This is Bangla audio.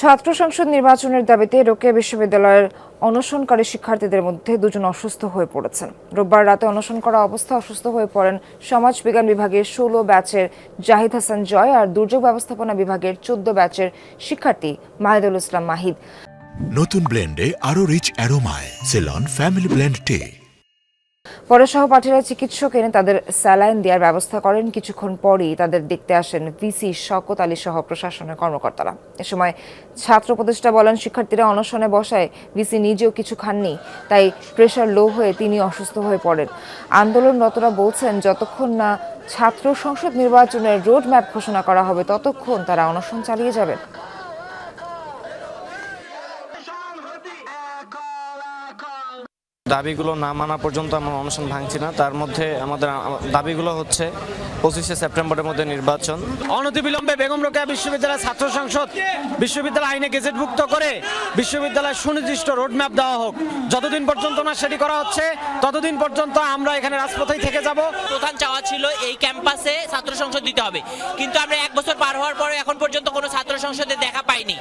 ছাত্র সংসদ নির্বাচনের দাবিতে রোকেয়া বিশ্ববিদ্যালয়ের অনশনকারী শিক্ষার্থীদের মধ্যে দুজন অসুস্থ হয়ে পড়েছেন। রোববার রাতে অনশন করা অবস্থা অসুস্থ হয়ে পড়েন সমাজ বিজ্ঞান বিভাগের ষোলো ব্যাচের জাহিদ হাসান জয় আর দুর্যোগ ব্যবস্থাপনা বিভাগের চোদ্দ ব্যাচের শিক্ষার্থী মাহিদুল ইসলাম মাহিদ। নতুন ব্লেন্ডে আরও রিচ অ্যারোমায় সেলন ফ্যামিলি ব্লেন্ড টে পরে সহপাঠীরা চিকিৎসক এনে তাদের স্যালাইন দেওয়ার ব্যবস্থা করেন। কিছুক্ষণ পরই তাদের দেখতে আসেন ভিসি শকত আলী সহ প্রশাসনের কর্মকর্তারা। এ সময় ছাত্র উপদেষ্টা বলেন, শিক্ষার্থীরা অনশনে বসায়, ভিসি নিজেও কিছু খাননি, তাই প্রেশার লো হয়ে তিনি অসুস্থ হয়ে পড়েন। আন্দোলনরতরা বলছেন, যতক্ষণ না ছাত্র সংসদ নির্বাচনের রোড ম্যাপ ঘোষণা করা হবে, ততক্ষণ তারা অনশন চালিয়ে যাবেন। দাবিগুলো না মানা পর্যন্ত আমরা অনশন ভাঙছি না। তার মধ্যে আমাদের দাবিগুলো হচ্ছে পঁচিশে সেপ্টেম্বরের মধ্যে নির্বাচন। অনতিবিলম্বে বেগম রোকেয়া বিশ্ববিদ্যালয় ছাত্র সংসদ বিশ্ববিদ্যালয় আইনে গেজেটভুক্ত করে বিশ্ববিদ্যালয় সুনির্দিষ্ট রোডম্যাপ দেওয়া হোক। যতদিন পর্যন্ত না সেটি করা হচ্ছে ততদিন পর্যন্ত আমরা এখানে রাজপথেই থেকে যাব। প্রধান চাওয়া ছিল এই ক্যাম্পাসে ছাত্র সংসদ দিতে হবে। কিন্তু আমরা এক বছর পার হওয়ার পরে এখন পর্যন্ত কোনো ছাত্র সংসদে দেখা পাইনি।